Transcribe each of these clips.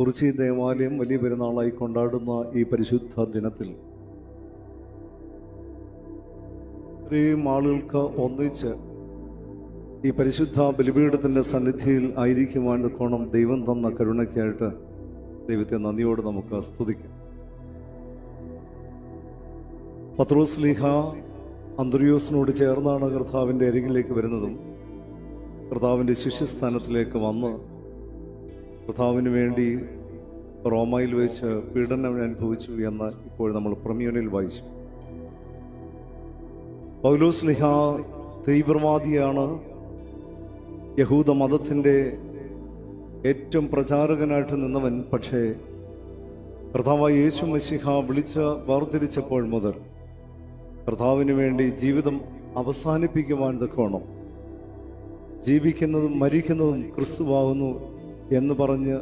കുറിച്ചി ദേവാലയം വലിയ പെരുന്നാളായി കൊണ്ടാടുന്ന ഈ പരിശുദ്ധ ദിനത്തിൽ ഇത്രയും ആളുകൾക്ക് ഒന്നിച്ച് ഈ പരിശുദ്ധ ബലിപീഠത്തിന്റെ സന്നിധിയിൽ ആയിരിക്കുവാൻ കോണം ദൈവം തന്ന കരുണയ്ക്കായിട്ട് ദൈവത്തെ നന്ദിയോട് നമുക്ക് സ്തുതിക്കാം. പത്രോസ് ലീഹ അന്ത്രയോസിനോട് ചേർന്നാണ് കർത്താവിന്റെ അരികിലേക്ക് വരുന്നതും കർത്താവിന്റെ ശിഷ്യസ്ഥാനത്തിലേക്ക് വന്ന് കർത്താവിന് വേണ്ടി റോമയിൽ വെച്ച് പീഡനം അനുഭവിച്ചു എന്ന് ഇപ്പോൾ നമ്മൾ പ്രമ്യൂണിൽ വായിച്ചു. പൗലോസ് ലിഹ തീവ്രവാദിയാണ്. യഹൂദ മതത്തിന്റെ ഏറ്റവും പ്രചാരകനായിട്ട് നിന്നവൻ. പക്ഷേ കർത്താവ് യേശു മസിഹ വിളിച്ച് വേർതിരിച്ചപ്പോൾ മുതൽ കർത്താവിന് വേണ്ടി ജീവിതം അവസാനിപ്പിക്കുവാൻ തക്കോണം ജീവിക്കുന്നതും മരിക്കുന്നതും ക്രിസ്തുവാകുന്നു എന്ന് പറഞ്ഞ്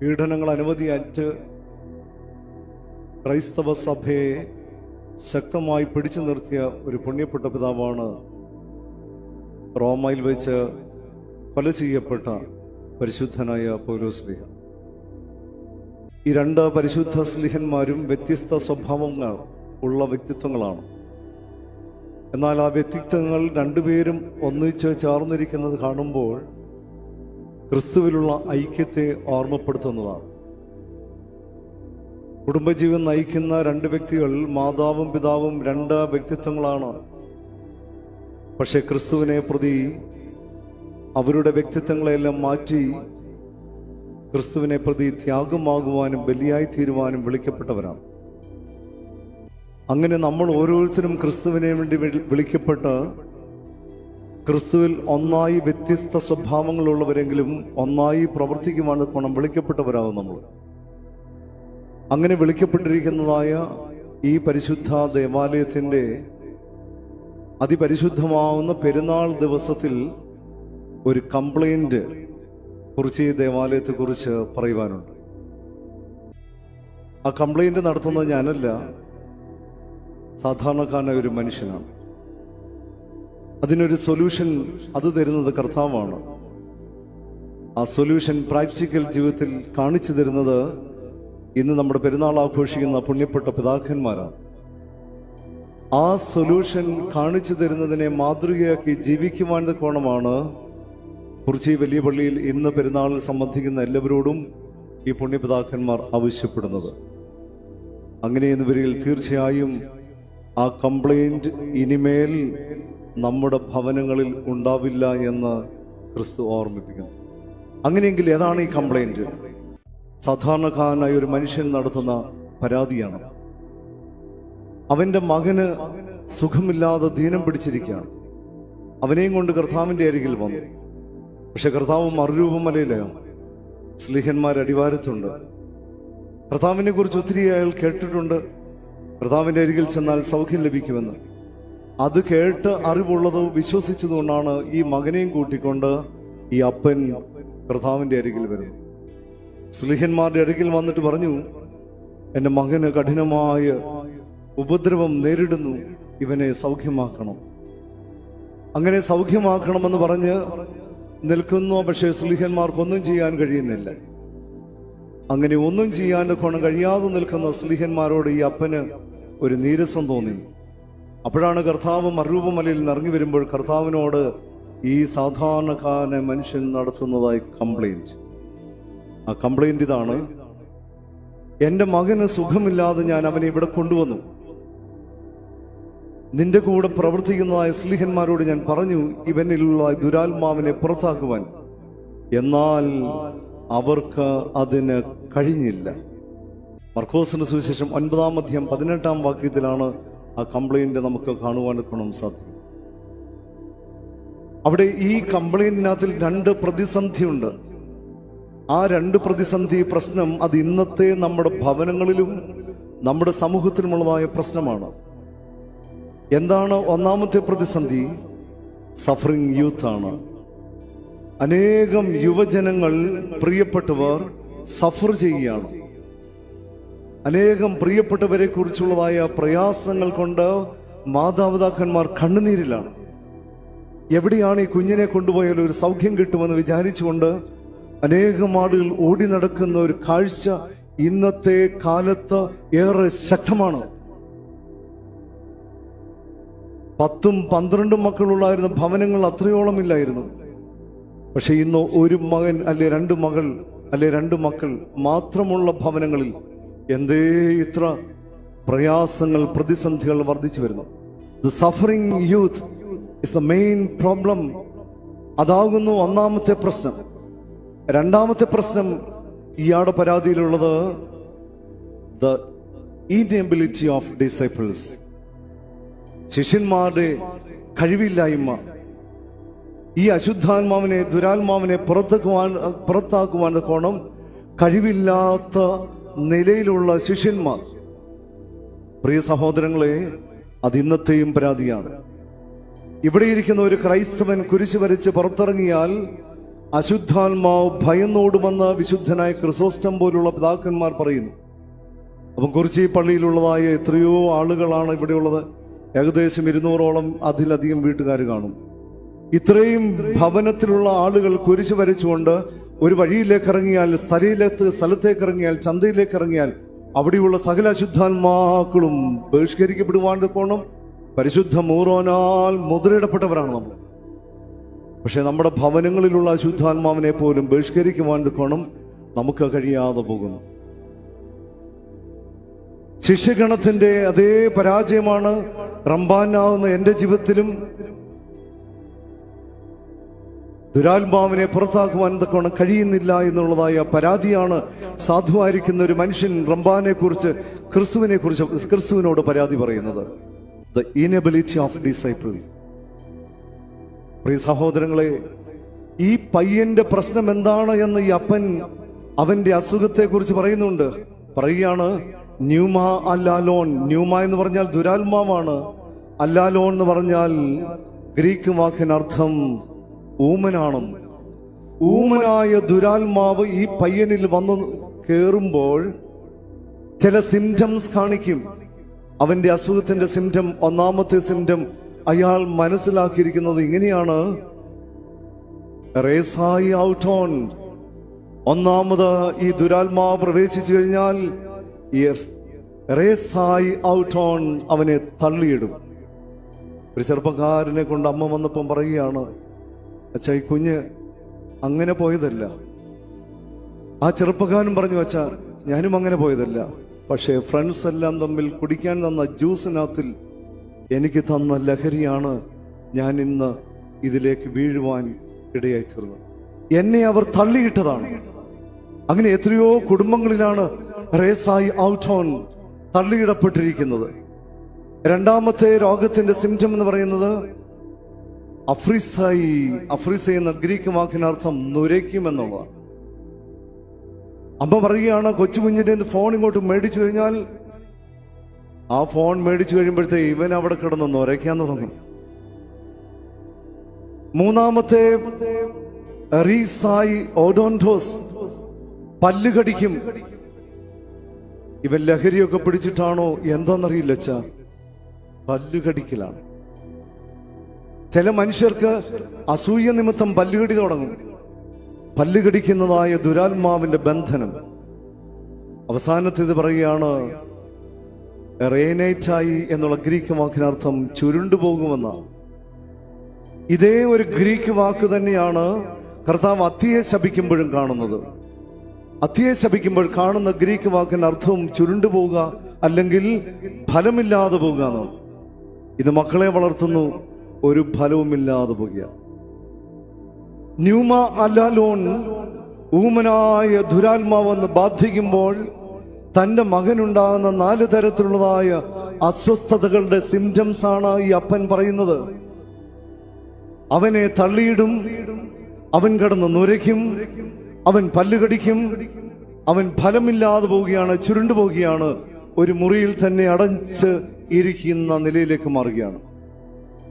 പീഡനങ്ങൾ അനവധിയാറ്റ് ക്രൈസ്തവ സഭയെ ശക്തമായി പിടിച്ചു നിർത്തിയ ഒരു പുണ്യപ്പെട്ട പിതാവാണ് റോമയിൽ വെച്ച് കൊല ചെയ്യപ്പെട്ട പരിശുദ്ധനായ പൗലോസ്ലിഹ ഈ രണ്ട് പരിശുദ്ധ സ്ലിഹന്മാരും വ്യത്യസ്ത സ്വഭാവങ്ങൾ ഉള്ള വ്യക്തിത്വങ്ങളാണ്. എന്നാൽ ആ വ്യക്തിത്വങ്ങൾ രണ്ടുപേരും ഒന്നിച്ച് ചേർന്നിരിക്കുന്നത് കാണുമ്പോൾ ക്രിസ്തുവിലുള്ള ഐക്യത്തെ ഓർമ്മപ്പെടുത്തുന്നതാണ്. കുടുംബജീവൻ നയിക്കുന്ന രണ്ട് വ്യക്തികൾ മാതാവും പിതാവും രണ്ട് വ്യക്തിത്വങ്ങളാണ്. പക്ഷെ ക്രിസ്തുവിനെ പ്രതി അവരുടെ വ്യക്തിത്വങ്ങളെല്ലാം മാറ്റി ക്രിസ്തുവിനെ പ്രതി ത്യാഗമാകുവാനും ബലിയായി തീരുവാനും വിളിക്കപ്പെട്ടവരാണ്. അങ്ങനെ നമ്മൾ ഓരോരുത്തരും ക്രിസ്തുവിനെ വേണ്ടി വിളി- വിളിക്കപ്പെട്ട് ക്രിസ്തുവിൽ ഒന്നായി വ്യത്യസ്ത സ്വഭാവങ്ങളുള്ളവരെങ്കിലും ഒന്നായി പ്രവർത്തിക്കുവാണ് പണം വിളിക്കപ്പെട്ടവരാകും നമ്മൾ. അങ്ങനെ വിളിക്കപ്പെട്ടിരിക്കുന്നതായ ഈ പരിശുദ്ധ ദേവാലയത്തിന്റെ അതിപരിശുദ്ധമാവുന്ന പെരുന്നാൾ ദിവസത്തിൽ ഒരു കംപ്ലൈന്റ് കുറിച്ച് ഈ ദേവാലയത്തെക്കുറിച്ച് പറയുവാനുണ്ട്. ആ കംപ്ലൈന്റ് നടത്തുന്നത് ഞാനല്ല. സാധാരണക്കാരനായ ഒരു മനുഷ്യനാണ്. അതിനൊരു സൊല്യൂഷൻ അത് തരുന്നത് കർത്താവാണ്. ആ സൊല്യൂഷൻ പ്രാക്ടിക്കൽ ജീവിതത്തിൽ കാണിച്ചു തരുന്നത് ഇന്ന് നമ്മുടെ പെരുന്നാൾ ആഘോഷിക്കുന്ന പുണ്യപ്പെട്ട പിതാക്കന്മാരാണ്. ആ സൊല്യൂഷൻ കാണിച്ചു തരുന്നതിനെ മാതൃകയാക്കി ജീവിക്കുവാൻ കോണമാണ് കുറിച്ചി വലിയ പള്ളിയിൽ ഇന്ന് പെരുന്നാളിൽ സംബന്ധിക്കുന്ന എല്ലാവരോടും ഈ പുണ്യപിതാക്കന്മാർ ആവശ്യപ്പെടുന്നത്. അങ്ങനെ എന്നിവരിൽ തീർച്ചയായും ആ കംപ്ലൈന്റ് ഇനിമേൽ നമ്മുടെ ഭവനങ്ങളിൽ ഉണ്ടാവില്ല എന്ന് ക്രിസ്തു ഓർമ്മിപ്പിക്കുന്നു. അങ്ങനെയെങ്കിൽ ഏതാണ് ഈ കംപ്ലൈന്റ് സാധാരണക്കാരനായ ഒരു മനുഷ്യൻ നടത്തുന്ന പരാതിയാണ്. അവന്റെ മകന് സുഖമില്ലാതെ ദീനം പിടിച്ചിരിക്കുകയാണ്. അവനെയും കൊണ്ട് കർത്താവിന്റെ അരികിൽ വന്നു. പക്ഷെ കർത്താവ് മറുരൂപമലയിലാണ് സ്ലിഹന്മാർ അടിവാരത്തുണ്ട്. കർത്താവിനെ കുറിച്ച് ഒത്തിരി അയാൾ കേട്ടിട്ടുണ്ട്. കർത്താവിന്റെ അരികിൽ ചെന്നാൽ സൗഖ്യം ലഭിക്കുമെന്ന്. അത് കേട്ട് അറിവുള്ളത് വിശ്വസിച്ചതുകൊണ്ടാണ് ഈ മകനെയും കൂട്ടിക്കൊണ്ട് ഈ അപ്പൻ കർത്താവിന്റെ അരികിൽ വരുന്നത്. സ്ലിഹന്മാരുടെ അരികിൽ വന്നിട്ട് പറഞ്ഞു എന്റെ മകന് കഠിനമായ ഉപദ്രവം നേരിടുന്നു. ഇവനെ സൗഖ്യമാക്കണം. അങ്ങനെ സൗഖ്യമാക്കണമെന്ന് പറഞ്ഞ് നിൽക്കുന്നു. പക്ഷേ സ്ലിഹന്മാർക്കൊന്നും ചെയ്യാൻ കഴിയുന്നില്ല. അങ്ങനെ ഒന്നും ചെയ്യാൻ കൊണം കഴിയാതെ നിൽക്കുന്ന സ്ലിഹന്മാരോട് ഈ അപ്പന് ഒരു നീരസം തോന്നി. അപ്പോഴാണ് കർത്താവ് മറുരൂപമലയിൽ ഇറങ്ങി വരുമ്പോൾ കർത്താവിനോട് ഈ സാധാരണക്കാരനെ മനുഷ്യൻ നടത്തുന്നതായി കംപ്ലൈന്റ് ആ കംപ്ലൈന്റ് ഇതാണ് എന്റെ മകന് സുഖമില്ലാതെ ഞാൻ അവനെ ഇവിടെ കൊണ്ടുവന്നു. നിന്റെ കൂടെ പ്രവർത്തിക്കുന്നതായ സ്ലിഹന്മാരോട് ഞാൻ പറഞ്ഞു ഇവനിലുള്ള ദുരാത്മാവിനെ പുറത്താക്കുവാൻ. എന്നാൽ അവർക്ക് അതിന് കഴിഞ്ഞില്ല. മർക്കോസിന് സുവിശേഷം ഒൻപതാം അധ്യം പതിനെട്ടാം വാക്യത്തിലാണ് ആ കംപ്ലൈന്റ് നമുക്ക് കാണുവാൻ സാധിക്കും അവിടെ ഈ കംപ്ലൈന്റിനകത്തിൽ രണ്ട് പ്രതിസന്ധിയുണ്ട്. ആ രണ്ട് പ്രതിസന്ധി പ്രശ്നം അത് ഇന്നത്തെ നമ്മുടെ ഭവനങ്ങളിലും നമ്മുടെ സമൂഹത്തിലുമുള്ളതായ പ്രശ്നമാണ്. എന്താണ് ഒന്നാമത്തെ പ്രതിസന്ധി? സഫറിങ് യൂത്ത് ആണ് അനേകം യുവജനങ്ങൾ പ്രിയപ്പെട്ടവർ സഫർ ചെയ്യുകയാണ്. അനേകം പ്രിയപ്പെട്ടവരെ കുറിച്ചുള്ളതായ പ്രയാസങ്ങൾ കൊണ്ട് മാതാപിതാക്കന്മാർ കണ്ണുനീരിലാണ്. എവിടെയാണ് ഈ കുഞ്ഞിനെ കൊണ്ടുപോയാൽ ഒരു സൗഖ്യം കിട്ടുമെന്ന് വിചാരിച്ചുകൊണ്ട് അനേകം ആളുകൾ ഓടി നടക്കുന്ന ഒരു കാഴ്ച ഇന്നത്തെ കാലത്ത് ഏറെ ശക്തമാണ്. പത്തും പന്ത്രണ്ടും മക്കളുള്ളായിരുന്ന ഭവനങ്ങൾ അത്രയോളം ഇല്ലായിരുന്നു. പക്ഷെ ഇന്ന് ഒരു മകൻ അല്ലെ രണ്ട് മകൾ അല്ലെ രണ്ട് മക്കൾ മാത്രമുള്ള ഭവനങ്ങളിൽ എന്തേ ഇത്ര പ്രയാസങ്ങൾ പ്രതിസന്ധികൾ വർദ്ധിച്ചു വരുന്നു. The suffering youth is the main problem അതാകുന്നു ഒന്നാമത്തെ പ്രശ്നം. രണ്ടാമത്തെ പ്രശ്നം ഇയാളുടെ പരാതിയിലുള്ളത് ദ ഇനബിലിറ്റി ഓഫ് ഡിസൈപ്പിൾസ് ശിഷ്യന്മാരുടെ കഴിവില്ലായ്മ. ഈ അശുദ്ധാത്മാവിനെ ദുരാത്മാവിനെ പുറത്താക്കുവാൻ പുറത്താക്കുവാൻ കോണം കഴിവില്ലാത്ത നിലയിലുള്ള ശിഷ്യന്മാർ. പ്രിയ സഹോദരങ്ങളെ അത് ഇന്നത്തെയും പരാതിയാണ്. ഇവിടെ ഇരിക്കുന്ന ഒരു ക്രൈസ്തവൻ കുരിശു വരച്ച് പുറത്തിറങ്ങിയാൽ അശുദ്ധാത്മാവ് ഭയന്നോടുമെന്ന് വിശുദ്ധനായ ക്രിസോസ്റ്റം പോലുള്ള പിതാക്കന്മാർ പറയുന്നു. അപ്പം കുറിച്ചി പള്ളിയിലുള്ളതായ എത്രയോ ആളുകളാണ് ഇവിടെയുള്ളത്. ഏകദേശം ഇരുന്നൂറോളം അതിലധികം വീട്ടുകാർ കാണും. ഇത്രയും ഭവനത്തിലുള്ള ആളുകൾ കുരിശു വരച്ചുകൊണ്ട് ഒരു വഴിയിലേക്ക് ഇറങ്ങിയാൽ സ്ഥലയിലേക്ക് സ്ഥലത്തേക്ക് ഇറങ്ങിയാൽ ചന്തയിലേക്ക് ഇറങ്ങിയാൽ അവിടെയുള്ള സകല അശുദ്ധാത്മാക്കളും ബഹിഷ്കരിക്കപ്പെടുവാൻ പോണം. പരിശുദ്ധ മൂറോനാൽ മുദ്രയിടപ്പെട്ടവരാണ് നമ്മൾ. പക്ഷെ നമ്മുടെ ഭവനങ്ങളിലുള്ള അശുദ്ധാത്മാവിനെ പോലും ബഹിഷ്കരിക്കുവാൻ കോണം നമുക്ക് കഴിയാതെ പോകുന്നു. ശിഷ്യഗണത്തിന്റെ അതേ പരാജയമാണ് റംബാനാവുന്ന എന്റെ ജീവിതത്തിലും ദുരാത്മാവിനെ പുറത്താക്കുവാൻ എന്തൊക്കെയാണ് കഴിയുന്നില്ല എന്നുള്ളതായ പരാതിയാണ് സാധുവായിരിക്കുന്ന ഒരു മനുഷ്യൻ റംബാനെ കുറിച്ച് ക്രിസ്തുവിനെ കുറിച്ച് ക്രിസ്തുവിനോട് പരാതി പറയുന്നത്. ദ ഇനബിലിറ്റി ഓഫ് ഡിസൈപ്പിൾ പ്രിയ സഹോദരങ്ങളെ ഈ പയ്യന്റെ പ്രശ്നം എന്താണ് എന്ന് ഈ അപ്പൻ അവന്റെ അസുഖത്തെ കുറിച്ച് പറയുന്നുണ്ട്. പറയുകയാണ് ന്യൂമ അല്ലാലോൺ. ന്യൂമ എന്ന് പറഞ്ഞാൽ ദുരാത്മാവാണ്. അല്ലാലോൺ എന്ന് പറഞ്ഞാൽ ഗ്രീക്ക് വാക്കിനർത്ഥം ഊമനാണെന്ന് ഊമനായ ദുരാത്മാവ് ഈ പയ്യനിൽ വന്ന് കേറുമ്പോൾ ചില സിംറ്റംസ് കാണിക്കും. അവന്റെ അസുഖത്തിന്റെ സിംറ്റം ഒന്നാമത്തെ സിംറ്റം അയാൾ മനസ്സിലാക്കിയിരിക്കുന്നത് ഇങ്ങനെയാണ്. റേസായി ഔട്ടോൺ ഒന്നാമത് ഈ ദുരാത്മാവ് പ്രവേശിച്ചു കഴിഞ്ഞാൽ ഈ ഔട്ട് ഔട്ടോൺ അവനെ തള്ളിയിടും. ഒരു ചെറുപ്പക്കാരനെ കൊണ്ട് അമ്മ വന്നപ്പം പറയുകയാണ് അച്ഛാ ഈ കുഞ്ഞ് അങ്ങനെ പോയതല്ല. ആ ചെറുപ്പക്കാരൻ പറഞ്ഞു വച്ചാ ഞാനും അങ്ങനെ പോയതല്ല. പക്ഷേ ഫ്രണ്ട്സ് എല്ലാം തമ്മിൽ കുടിക്കാൻ തന്ന ജ്യൂസിനകത്തിൽ എനിക്ക് തന്ന ലഹരിയാണ് ഞാൻ ഇന്ന് ഇതിലേക്ക് വീഴുവാൻ ഇടയായി തീർന്നത്. എന്നെ അവർ തള്ളിയിട്ടതാണ്. അങ്ങനെ എത്രയോ കുടുംബങ്ങളിലാണ് റേസായി ഔട്ട് ഓൺ തള്ളിയിടപ്പെട്ടിരിക്കുന്നത്. രണ്ടാമത്തെ രോഗത്തിന്റെ സിംറ്റം എന്ന് പറയുന്നത് അഫ്രിസായി അഫ്രിസ എന്ന ഗ്രീക്ക് വാക്കിനർത്ഥം നുരയ്ക്കും എന്നുള്ളതാണ്. അമ്മ പറയുകയാണ് കൊച്ചു കുഞ്ഞിന്റെ ഫോൺ ഇങ്ങോട്ട് മേടിച്ചു കഴിഞ്ഞാൽ ആ ഫോൺ മേടിച്ചു കഴിയുമ്പോഴത്തെ ഇവൻ അവിടെ കിടന്ന് നുരയ്ക്കാൻ തുടങ്ങും. മൂന്നാമത്തെ റീസായി ഓഡോൻഡോസ് പല്ല് കടിക്കും. ഇവൻ ലഹരിയൊക്കെ പിടിച്ചിട്ടാണോ എന്താണെന്നറിയില്ല പല്ലുകടിക്കലാണ് പല്ല് കടിക്കലാണ്. ചില മനുഷ്യർക്ക് അസൂയ നിമിത്തം പല്ലുകടി തുടങ്ങും. പല്ലുകടിക്കുന്നതായ ദുരാത്മാവിന്റെ ബന്ധനം. അവസാനത്തെ ഇത് പറയുകയാണ് റേനൈറ്റായി എന്നുള്ള ഗ്രീക്ക് വാക്കിനർത്ഥം ചുരുണ്ടുപോകുമെന്ന ഇതേ ഒരു ഗ്രീക്ക് വാക്ക് തന്നെയാണ് കർത്താവ് അത്തിയെ ശപിക്കുമ്പോഴും കാണുന്നത്. അത്തിയെ ശപിക്കുമ്പോൾ കാണുന്ന ഗ്രീക്ക് വാക്കിന് അർത്ഥവും ചുരുണ്ടുപോകുക അല്ലെങ്കിൽ ഫലമില്ലാതെ പോകുക എന്നാണ്. ഇത് മക്കളെ വളർത്തുന്നു ഒരു ഫലവുമില്ലാതെ പോകുക. ന്യൂമ അലാലോൺ ഊമനായ ദുരാത്മാവെന്ന് ബാധിക്കുമ്പോൾ തന്റെ മകനുണ്ടാകുന്ന നാല് തരത്തിലുള്ളതായ അസ്വസ്ഥതകളുടെ സിംറ്റംസ് ആണ് ഈ അപ്പൻ പറയുന്നത്. അവനെ തള്ളിയിടും അവൻ കിടന്ന് നുരയ്ക്കും അവൻ പല്ലുകടിക്കും അവൻ ഫലമില്ലാതെ പോവുകയാണ് ചുരുണ്ടു പോവുകയാണ് ഒരു മുറിയിൽ തന്നെ അടച്ച് ഇരിക്കുന്ന നിലയിലേക്ക് മാറുകയാണ്.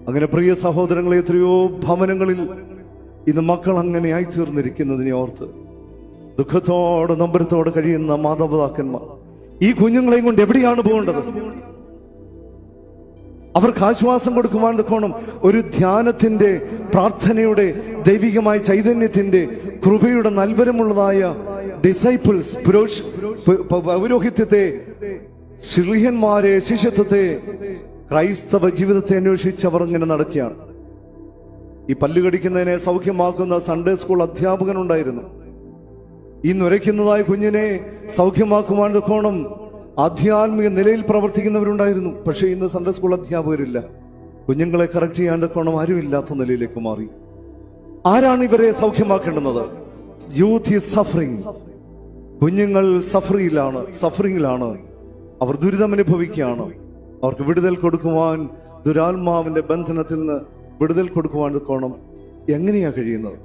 അങ്ങനെ പ്രിയ സഹോദരങ്ങളെ എത്രയോ ഭവനങ്ങളിൽ ഇന്ന് മക്കൾ അങ്ങനെ ആയിത്തീർന്നിരിക്കുന്നതിനെ ഓർത്ത്. ദുഃഖത്തോടെ നമ്പരത്തോടെ കഴിയുന്ന മാതാപിതാക്കന്മാർ. ഈ കുഞ്ഞുങ്ങളെയും കൊണ്ട് എവിടെയാണ് പോകേണ്ടത്? അവർക്ക് ആശ്വാസം കൊടുക്കുവാൻ തക്കോണം ഒരു ധ്യാനത്തിന്റെ പ്രാർത്ഥനയുടെ ദൈവികമായ ചൈതന്യത്തിന്റെ കൃപയുടെ നൽവരമുള്ളതായ ഡിസൈപ്പിൾസ് പൗരോഹിത്യത്തെ ശിഷ്യന്മാരെ ശിഷ്യത്വത്തെ ക്രൈസ്തവ ജീവിതത്തെ അന്വേഷിച്ച് അവർ ഇങ്ങനെ നടക്കുകയാണ്. ഈ പല്ലുകടിക്കുന്നതിനെ സൗഖ്യമാക്കുന്ന സൺഡേ സ്കൂൾ അധ്യാപകനുണ്ടായിരുന്നു. ഈ നുരയ്ക്കുന്നതായ കുഞ്ഞിനെ സൗഖ്യമാക്കുവാൻ തക്കോണം ആധ്യാത്മിക നിലയിൽ പ്രവർത്തിക്കുന്നവരുണ്ടായിരുന്നു. പക്ഷേ ഇന്ന് സൺഡേ സ്കൂൾ അധ്യാപകരില്ല. കുഞ്ഞുങ്ങളെ കറക്റ്റ് ചെയ്യാൻ തക്കോണം ആരുമില്ലാത്ത നിലയിലേക്ക് മാറി. ആരാണ് ഇവരെ സൗഖ്യമാക്കേണ്ടുന്നത്? യൂത്ത് ഈസ് സഫറിങ് കുഞ്ഞുങ്ങൾ സഫറിയിലാണ് സഫറിങ്ങിലാണ് അവർ ദുരിതം അനുഭവിക്കുകയാണ് അവർക്ക് വിടുതൽ കൊടുക്കുവാൻ ദുരാത്മാവിന്റെ ബന്ധനത്തിൽ നിന്ന് വിടുതൽ കൊടുക്കുവാൻ കോണം എങ്ങനെയാ കഴിയുന്നത്?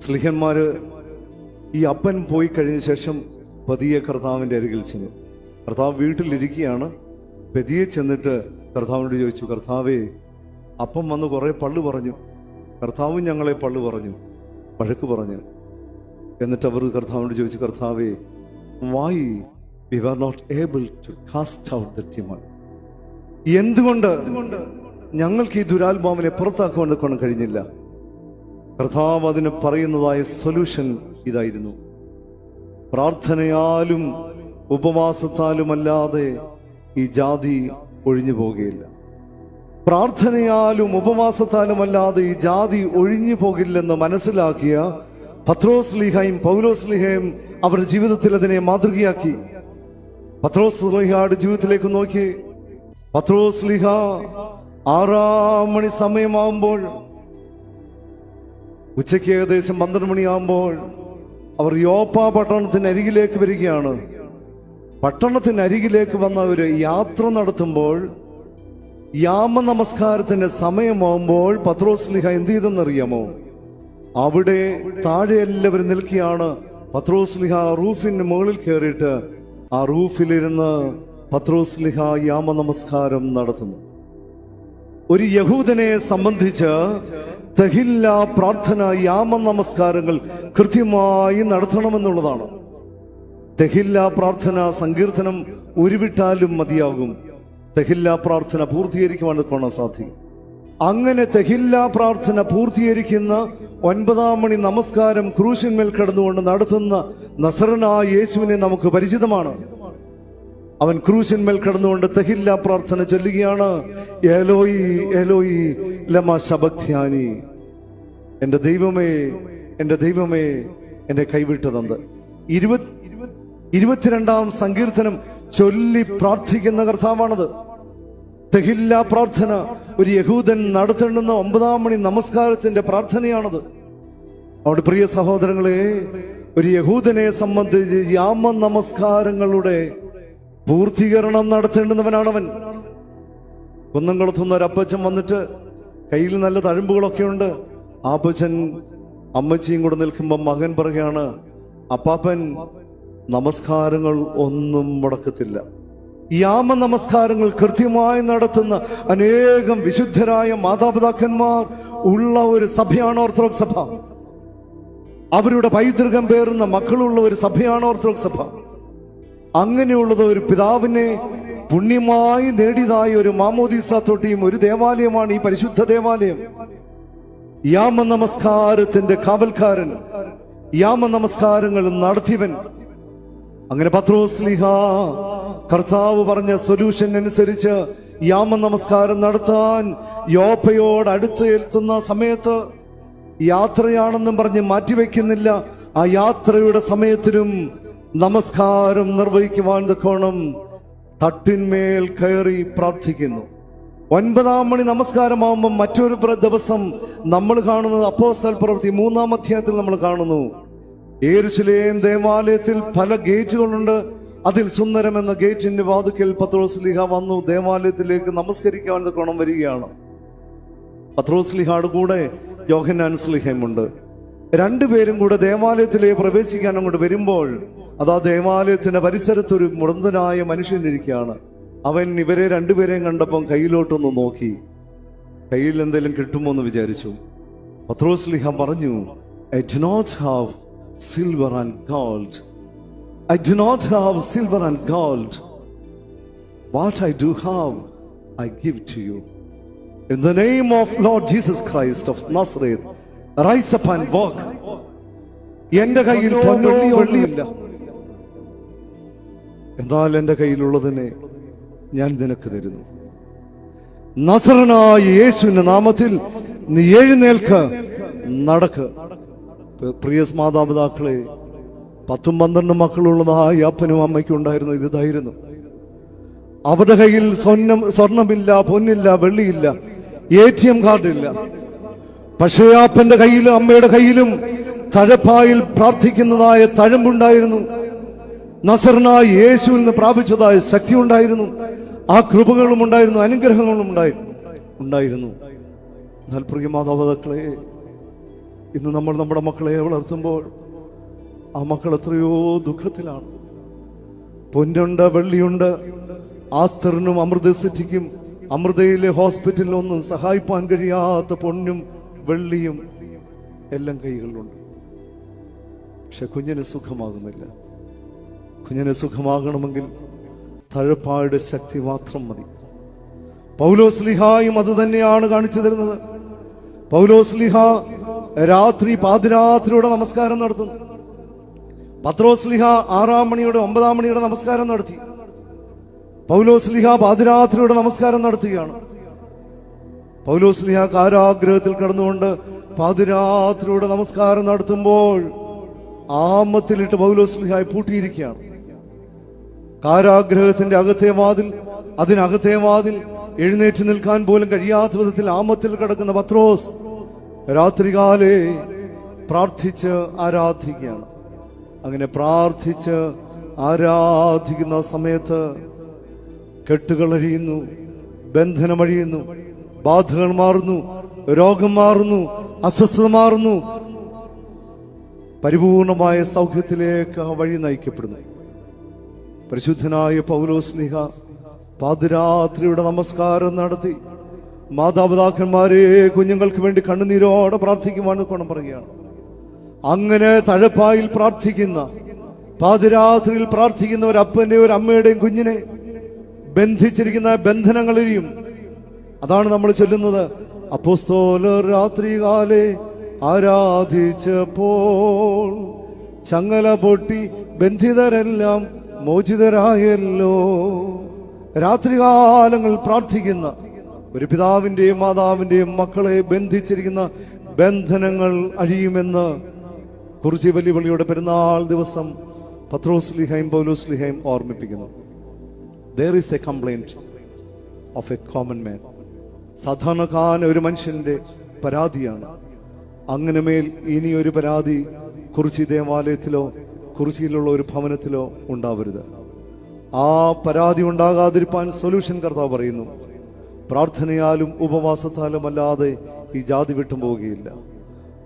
സ്ലിഹന്മാര് ഈ അപ്പൻ പോയി കഴിഞ്ഞ ശേഷം പതിയെ കർത്താവിന്റെ അരികിൽ ചെന്നു. കർത്താവ് വീട്ടിലിരിക്കുകയാണ്. പതിയെ ചെന്നിട്ട് കർത്താവിനോട് ചോദിച്ചു കർത്താവേ അപ്പം വന്ന് കുറേ പള്ളു പറഞ്ഞു. കർത്താവും ഞങ്ങളെ പള്ളു പറഞ്ഞു വഴക്ക് പറഞ്ഞു. എന്നിട്ട് അവർ കർത്താവിനോട് ചോദിച്ചു കർത്താവേ why we are not able to cast out the demon എന്തുകൊണ്ട് ഞങ്ങൾക്ക് ഈ ദുരാത്മാവിനെ പുറത്താക്കുവാൻ കൊണ്ട് കഴിഞ്ഞില്ല? കർത്താവ് അതിന് പറയുന്നതായ സൊല്യൂഷൻ ഇതായിരുന്നു. പ്രാർത്ഥനയാലും ഉപവാസത്താലും അല്ലാതെ ഈ ജാതി ഒഴിഞ്ഞു പോകുകയില്ല പ്രാർത്ഥനയാലും ഉപവാസത്താലും അല്ലാതെ ഈ ജാതി ഒഴിഞ്ഞു പോകില്ലെന്ന് മനസ്സിലാക്കിയ പത്രോസ് ലിഹയും പൗലോസ് ലിഹയും അവരുടെ ജീവിതത്തിൽ അതിനെ മാതൃകയാക്കി. പത്രോസ് ലിഹാട് ജീവിതത്തിലേക്ക് നോക്കി. പത്രോസ് ലിഹ ആറാം മണി സമയമാകുമ്പോൾ ഉച്ചയ്ക്ക് ഏകദേശം പന്ത്രണ്ട് മണിയാകുമ്പോൾ അവർ യോപ്പ പട്ടണത്തിന് അരികിലേക്ക് വരികയാണ്. പട്ടണത്തിന് അരികിലേക്ക് വന്ന ഒരു യാത്ര നടത്തുമ്പോൾ യാമ നമസ്കാരത്തിന്റെ സമയമാകുമ്പോൾ പത്രോസ്ലിഹ എന്ത് ചെയ്തെന്നറിയാമോ? അവിടെ താഴെ എല്ലാവരും നിൽക്കുകയാണ്. പത്രോസ്ലിഹ റൂഫിന് മുകളിൽ കയറിയിട്ട് ആ റൂഫിലിരുന്ന് പത്രോസ്ലിഹ യാമ നമസ്കാരം നടത്തുന്നു. ഒരു യഹൂദനെ സംബന്ധിച്ച് തഹില്ല പ്രാർത്ഥന യാമ നമസ്കാരങ്ങൾ കൃത്യമായി നടത്തണമെന്നുള്ളതാണ്. തെഹില്ല പ്രാർത്ഥന സങ്കീർത്തനം ഉരുവിട്ടാലും മതിയാകും. തെഹില്ല പ്രാർത്ഥന പൂർത്തീകരിക്കുവാൻ കാണാൻ സാധിക്കും അങ്ങനെ തെഹില്ല പ്രാർത്ഥന പൂർത്തീകരിക്കുന്ന ഒൻപതാം മണി നമസ്കാരം ക്രൂശന്മേൽ കിടന്നുകൊണ്ട് നടത്തുന്ന നസറനായ യേശുവിനെ നമുക്ക് പരിചിതമാണ്. അവൻ ക്രൂശന്മേൽ കിടന്നുകൊണ്ട് തെഹില്ല പ്രാർത്ഥന ചൊല്ലുകയാണ്. ഏലോയി ഏലോയി ലമ ശബക്ധ്യാനി എന്റെ ദൈവമേ എന്റെ ദൈവമേ എന്നെ കൈവിട്ടതെന്ത് ഇരുപത് ഇരുപത്തിരണ്ടാം സങ്കീർത്തനം ചൊല്ലി പ്രാർത്ഥിക്കുന്ന കർത്താവാണത്. തെഹില്ല പ്രാർത്ഥന. ഒരു യഹൂദൻ നടത്തേണ്ടുന്ന ഒമ്പതാം മണി നമസ്കാരത്തിന്റെ പ്രാർത്ഥനയാണത്. അവിടെ പ്രിയ സഹോദരങ്ങളെ ഒരു യഹൂദനെ സംബന്ധിച്ച് യാമ നമസ്കാരങ്ങളുടെ പൂർത്തീകരണം നടത്തേണ്ടുന്നവനാണവൻ. കുന്നംകുളത്തുനിന്ന് ഒരു അപ്പച്ചൻ വന്നിട്ട് കയ്യിൽ നല്ല തഴുമ്പുകളൊക്കെ ഉണ്ട്. ആ അപ്പച്ചൻ അമ്മച്ചിയും കൂടെ നിൽക്കുമ്പോൾ മകൻ പറയുകയാണ് അപ്പാപ്പൻ നമസ്കാരങ്ങൾ ഒന്നും മുടക്കത്തില്ല. യാമ നമസ്കാരങ്ങൾ കൃത്യമായി നടത്തുന്ന അനേകം വിശുദ്ധരായ മാതാപിതാക്കന്മാർ ഉള്ള ഒരു സഭയാണ് ഓർത്തഡോക്സ് സഭ. അവരുടെ പൈതൃകം പേറുന്ന മക്കളുള്ള ഒരു സഭയാണ് ഓർത്തഡോക്സ് സഭ. അങ്ങനെയുള്ളത് ഒരു പിതാവിനെ പുണ്യമായി നേടിയതായ ഒരു മാമോദീസ തൊട്ടിയും ഒരു ദേവാലയമാണ് ഈ പരിശുദ്ധ ദേവാലയം. യാമ നമസ്കാരത്തിന്റെ കാവൽക്കാരൻ യാമ നമസ്കാരങ്ങൾ നടത്തിയവൻ അങ്ങനെ പത്രോസ്ലിഹ കർത്താവ് പറഞ്ഞ സൊല്യൂഷൻ അനുസരിച്ച് യാമ നമസ്കാരം നടത്താൻ യോപ്പയോട് അടുത്ത് എത്തുന്ന സമയത്ത് യാത്രയാണെന്നും പറഞ്ഞ് മാറ്റിവെക്കുന്നില്ല. ആ യാത്രയുടെ സമയത്തിനും നമസ്കാരം നിർവഹിക്കുവാൻ തക്കോണം തട്ടിന്മേൽ കയറി പ്രാർത്ഥിക്കുന്നു. ഒൻപതാം മണി നമസ്കാരമാകുമ്പോൾ മറ്റൊരു ദിവസം നമ്മൾ കാണുന്നത് അപ്പോസ്തൽ പ്രവൃത്തി മൂന്നാം അധ്യായത്തിൽ നമ്മൾ കാണുന്നു. ഏരുശലേം ദേവാലയത്തിൽ പല ഗേറ്റുകളുണ്ട്. അതിൽ സുന്ദരം എന്ന ഗേറ്റിന്റെ വാതുക്കൽ പത്രോസ്ലിഹ വന്നു ദേവാലയത്തിലേക്ക് നമസ്കരിക്കാൻ കോണം വരികയാണ്. പത്രോസ്ലിഹാട് കൂടെ യോഹന്നാൻ സ്ലിഹയുമുണ്ട് രണ്ടുപേരും കൂടെ ദേവാലയത്തിലേക്ക് പ്രവേശിക്കാൻ അങ്ങോട്ട് വരുമ്പോൾ അതാ ദേവാലയത്തിന്റെ പരിസരത്ത് ഒരു മുടന്തനായ മനുഷ്യനിരിക്കുകയാണ് അവൻ ഇവരെ രണ്ടുപേരെയും കണ്ടപ്പം കയ്യിലോട്ടൊന്ന് നോക്കി. കയ്യിൽ എന്തെങ്കിലും കിട്ടുമോ എന്ന് വിചാരിച്ചു. പത്രോസ്ലിഹ പറഞ്ഞു I do not have silver and gold I do not have silver and gold what I do have I give to you In the name of Lord Jesus Christ of Nazareth, rise up and walk. എന്റെ കയ്യിൽ പൊന്നോ വെള്ളിയില്ല എന്നാൽ എന്റെ കയ്യിലുള്ളതിനെ ഞാൻ നിനക്ക് തരുന്നു. നസറനായ യേശുവിന്റെ നാമത്തിൽ നീ എഴുന്നേൽക്ക് നടക്ക്. പ്രിയ മാതാപിതാക്കളെ പത്തും പന്ത്രണ്ടും മക്കളുള്ളതായി അപ്പനും അമ്മയ്ക്കും ഉണ്ടായിരുന്നു ഇത് ഇതായിരുന്നു. അവരുടെ കയ്യിൽ സ്വർണം സ്വർണമില്ല പൊന്നില്ല വെള്ളിയില്ല എ ടി എം കാർഡില്ല പക്ഷേ അപ്പന്റെ കയ്യിലും അമ്മയുടെ കയ്യിലും തഴപ്പായിൽ പ്രാർത്ഥിക്കുന്നതായ തഴമ്പുണ്ടായിരുന്നു. നസറിനായി യേശുവിൽ നിന്ന് പ്രാപിച്ചതായ ശക്തി ഉണ്ടായിരുന്നു ആ കൃപകളും ഉണ്ടായിരുന്നു അനുഗ്രഹങ്ങളും ഉണ്ടായിരുന്നു ഉണ്ടായിരുന്നു. എന്നാൽ പ്രിയ മാതാപിതാക്കളെ ഇന്ന് നമ്മൾ നമ്മുടെ മക്കളെ വളർത്തുമ്പോൾ ആ മക്കൾ എത്രയോ ദുഃഖത്തിലാണ്. പൊന്നുണ്ട് വെള്ളിയുണ്ട് ആസ്തറിനും അമൃത സിറ്റിക്കും അമൃതയിലെ ഹോസ്പിറ്റലിലൊന്നും സഹായിപ്പാൻ കഴിയാത്ത പൊന്നും വെള്ളിയും എല്ലാം കൈകളിലുണ്ട്. പക്ഷെ കുഞ്ഞിന് സുഖമാകുന്നില്ല. കുഞ്ഞിന് സുഖമാകണമെങ്കിൽ തഴപ്പായുടെ ശക്തി മാത്രം മതി. പൗലോസ്ലിഹായും അത് തന്നെയാണ് കാണിച്ചു തരുന്നത്. പൗലോസ്ലിഹ രാത്രി പാതിരാത്രിയുടെ നമസ്കാരം നടത്തുന്നു. പത്രോസ്ലിഹ ആറാം മണിയുടെ ഒമ്പതാം മണിയുടെ നമസ്കാരം നടത്തി. പൗലോസ്ലിഹ പാതിരാത്രിയുടെ നമസ്കാരം നടത്തുകയാണ്. പൗലോസ്ലിഹ കാരാഗ്രഹത്തിൽ കടന്നുകൊണ്ട് പാതിരാത്രിയുടെ നമസ്കാരം നടത്തുമ്പോൾ ആമത്തിലിട്ട് പൗലോസ്ലിഹായി പൂട്ടിയിരിക്കുകയാണ്. കാരാഗ്രഹത്തിന്റെ അകത്തെ വാതിൽ അതിനകത്തെ വാതിൽ എഴുന്നേറ്റ് നിൽക്കാൻ പോലും കഴിയാത്ത വിധത്തിൽ ആമത്തിൽ കിടക്കുന്ന പത്രോസ് രാത്രികാലെ പ്രാർത്ഥിച്ച് ആരാധിക്കുകയാണ്. അങ്ങനെ പ്രാർത്ഥിച്ച് ആരാധിക്കുന്ന സമയത്ത് കെട്ടുകൾ അഴിയുന്നു ബന്ധനമഴിയുന്നു ബാധകൾ മാറുന്നു രോഗം മാറുന്നു അസ്വസ്ഥത മാറുന്നു. പരിപൂർണമായ സൗഖ്യത്തിലേക്ക് ആ വഴി നയിക്കപ്പെടുന്നു. പരിശുദ്ധനായ പൗലോസ്നിഹ പാതിരാത്രിയുടെ നമസ്കാരം നടത്തി. മാതാപിതാക്കന്മാരെ കുഞ്ഞുങ്ങൾക്ക് വേണ്ടി കണ്ണുനീരോടെ പ്രാർത്ഥിക്കുവാണ് കോണം പറയുകയാണ്. അങ്ങനെ തഴപ്പായിൽ പ്രാർത്ഥിക്കുന്ന പാതിരാത്രിയിൽ പ്രാർത്ഥിക്കുന്ന ഒരു അപ്പന്റെ ഒരു അമ്മയുടെയും കുഞ്ഞിനെ ബന്ധിച്ചിരിക്കുന്ന ബന്ധനങ്ങളെയും അതാണ് നമ്മൾ ചൊല്ലുന്നത്. അപ്പോസ്തോലർ രാത്രികാലെ ആരാധിച്ചപ്പോൾ ചങ്ങല പൊട്ടി ബന്ധിതരെല്ലാം മോചിതരായല്ലോ. രാത്രികാലങ്ങൾ പ്രാർത്ഥിക്കുന്ന ഒരു പിതാവിന്റെയും മാതാവിന്റെയും മക്കളെ ബന്ധിച്ചിരിക്കുന്ന ബന്ധനങ്ങൾ അഴിയുമെന്ന് കുറിച്ചി വലിയ പെരുന്നാൾ ദിവസം പത്രോസ്ലിഹയും പൗലോസ്ലിഹയും ഓർമ്മിപ്പിക്കുന്നു. There is a complaint of a common man സാധാരണക്കാരൻ ഒരു മനുഷ്യന്റെ പരാതിയാണ്. അങ്ങനെ മേൽ ഇനി ഒരു പരാതി കുറിച്ചി ദേവാലയത്തിലോ കുറിച്ചിയിലുള്ള ഒരു ഭവനത്തിലോ ഉണ്ടാവരുത്. ആ പരാതി ഉണ്ടാകാതിരിപ്പാൻ സൊല്യൂഷൻ കർത്താവ് പറയുന്നു. പ്രാർത്ഥനയാലും ഉപവാസത്താലും അല്ലാതെ ഈ ജാതി വിട്ടു പോവുകയില്ല.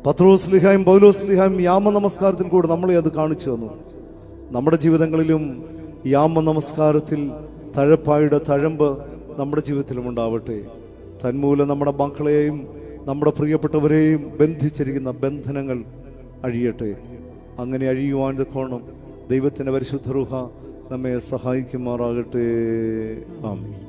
പത്രോസ്ലിഹായും പൗലോസ്ലിഹായും യാമ നമസ്കാരത്തിൽ കൂടെ നമ്മളെ അത് കാണിച്ചു തന്നു. നമ്മുടെ ജീവിതങ്ങളിലും യാമ നമസ്കാരത്തിൽ തഴപ്പായുടെ തഴമ്പ് നമ്മുടെ ജീവിതത്തിലും ഉണ്ടാവട്ടെ. തന്മൂലം നമ്മുടെ മക്കളെയും നമ്മുടെ പ്രിയപ്പെട്ടവരെയും ബന്ധിച്ചിരിക്കുന്ന ബന്ധനങ്ങൾ അഴിയട്ടെ. അങ്ങനെ അഴിയുവാൻ കോണം. ദൈവത്തിന്റെ പരിശുദ്ധ റുഹ നമ്മെ സഹായിക്കുമാറാകട്ടെ. ആമീൻ.